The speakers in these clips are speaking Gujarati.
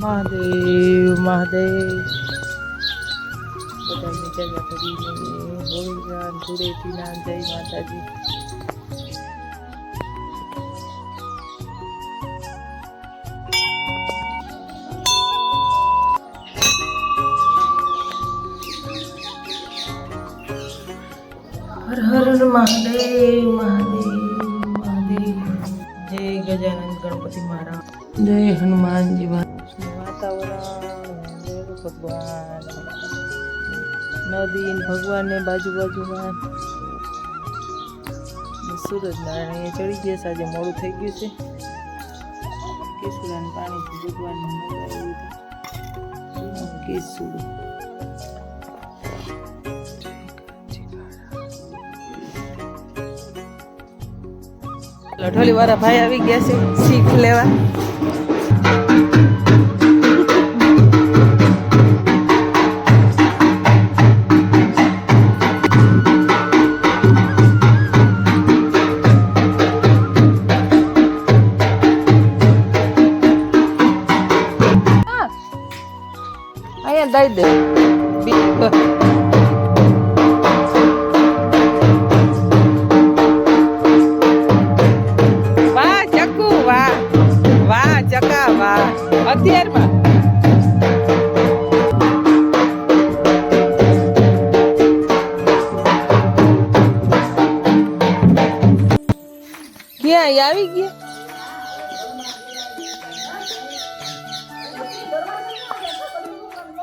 મહાદેવ મહાદેવ. બધાને જગા કરીને હોળીગાન ધૂળેટીના, જય માતાજી. હર હર મહાદેવ મહાદેવ મહાદેવ. જય ગજાનંદ ગણપતિ મહારાજ. જય હનુમાનજી મહારાજ. વાતાવરણ ભગવાન. નદી ભગવાનને બાજુ બાજુમાં સૂરજનારાયણ એ ચડી ગયા સાજે મોડું થઈ ગયું છે. કેસુડાનું પાણીથી ભગવાનને કેસુર લઠોલી વાળા ભાઈ આવી ગયા છે, શીખ લેવા.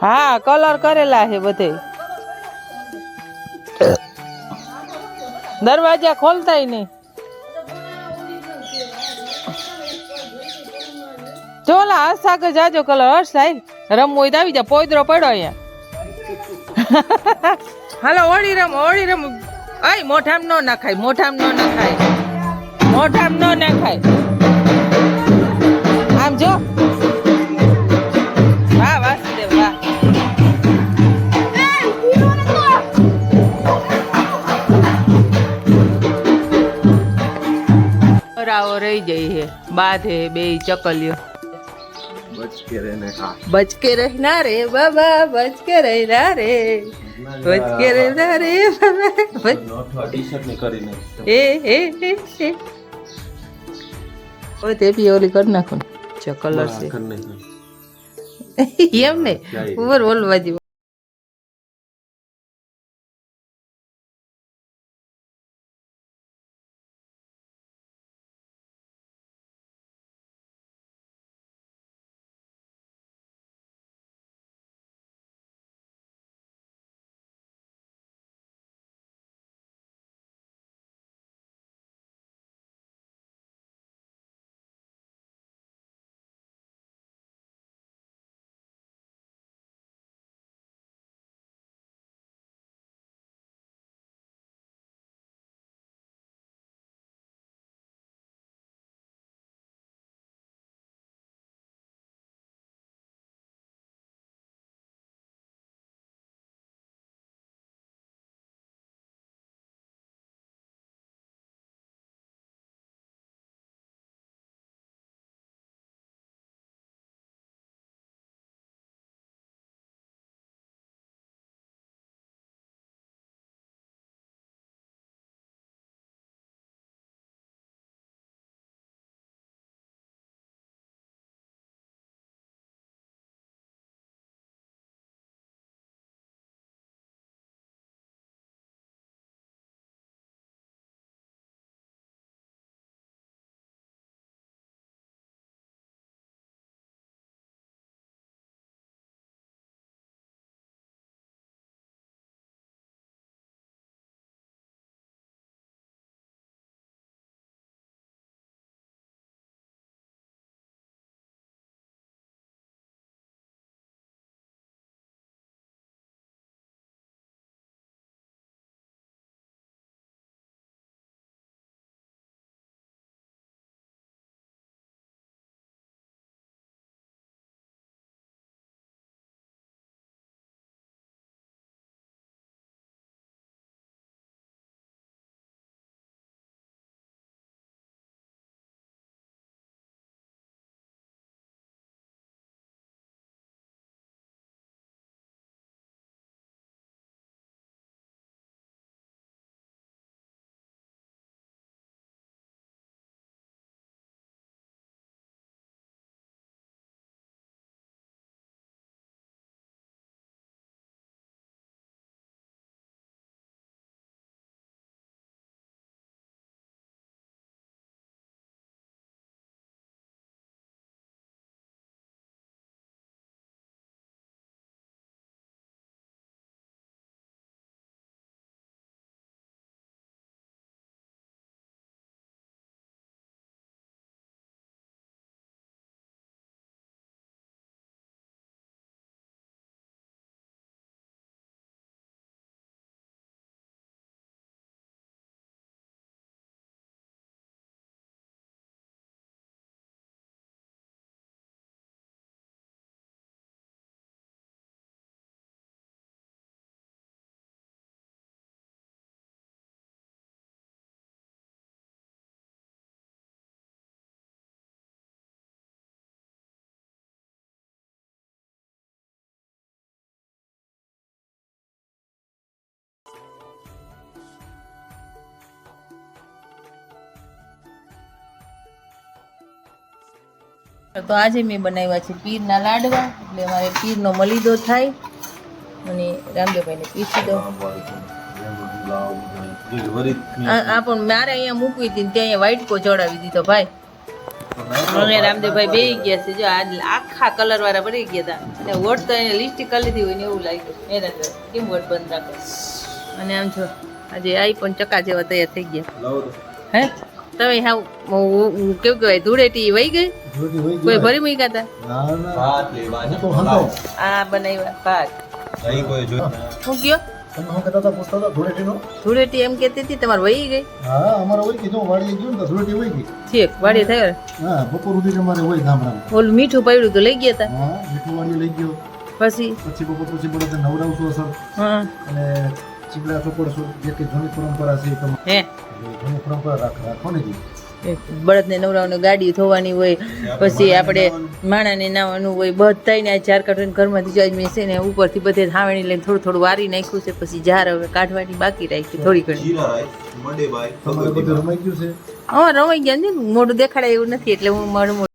હા કલર કરેલા છે બધે. દરવાજા ખોલતાય નહીં. ચોલા હર્ષ આગળ જાજો કલર હર્ષ સાહેબ રમવું હોય તો આવી જા પોઈદરો પડ્યો અહીંયા. હાલો ઓળી રમ ઓળી રમ. અય મોઠામ નો નાખાય મોઠામ નો નખાય. મોઠામ નો નાખાય. આમ જો. રાવો રહી જાય છે. બાધે બે ચકલ્યો બચકે રહેને ખા બચકે રહેના રે બાબા બચકે રહેના રે. બચકે રહેના રે બાબા બચ- નોઠવા ટી શર્ટની કરીને. એ એ એ એ હવે તે બી ઓલી કરી નાખો. ને જો કલર છે. કર નાખ્યું. એમ ને? ઉપર ઓલવા જેવું. તો આજે મેં બનાવ્યા છે પીરના લાડવા એટલે અમારે પીરનો મલીદો થાય. અને રામદેવભાઈને પીસી દો આ પણ મારે અહીંયા મૂકવી હતી ત્યાં અહીંયા વ્હાઈટ કો ચડાવી દીધો ભાઈ. અને રામદેવભાઈ બે ગયા છે. જો આ આખા કલર વાળા ભરી ગયા હતા. અને વોટ તો એને લિસ્ટ કરી લીધી હોય ને એવું લાગ્યું. એને કેમ વોટ બંધ રાખે? અને આમ જો આજે આઈ પણ ચકા જેવા તૈયાર થઈ ગયા. હે? તમે હા કેવું કહેવાય ધૂળેટી વહી ગઈ? કોઈ ભરી મૂક્યા હતા આ બનાવ્યા ભાત. શું કયો? ધૂળેટી એમ કહેતી હતી તમારે વહી ગઈ? હા અમારે હોય કે વાડીએ ગયું ને ધૂળેટી હોય ગઈ. ઠીક વાડી થયો હા બપોર સુધી અમારે હોય ગામડામાં. ઓલું મીઠું પડ્યું તો લઈ ગયા હતા હા મીઠું વાડીએ લઈ ગયો. પછી? પછી બપોર પછી બધા નવડાવશું અસર. હા. અને ચીકડા ચોપડશું જે કે જૂની પરંપરા છે હે? જૂની પરંપરા રાખ રાખો ને જી. બળદને નવરાવની ગાડી ધોવાની હોય પછી આપણે માણાને નાવાનું હોય બધાને આ ચાર કાઢવાની ઘરમાંથી જાય મેં છે ને ઉપરથી બધે થાવણી લઈને થોડું થોડું વારી નાખ્યું છે પછી જાર હવે કાઢવાની બાકી રાખી થોડી ઘણી. રમાઈ ગયું છે? હા રમાઈ ગયા ને મોઢું દેખાડાય એવું નથી એટલે હું મારું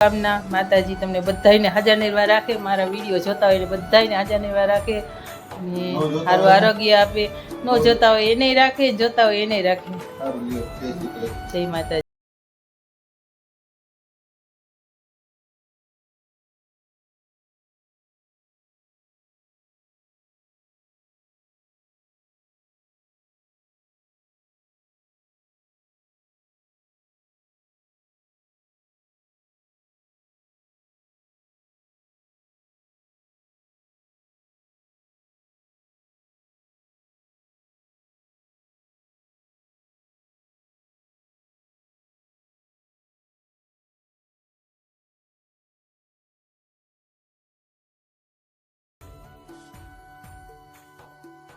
ગામના માતાજી તમને બધાને હાજર નિર્વાહ રાખે મારા વીડિયો જોતા હોય બધાને હાજર નિર્વાહ રાખે અને સારું આરોગ્ય આપે ન જોતા હોય એને રાખે જોતા હોય એને રાખે. જય માતાજી.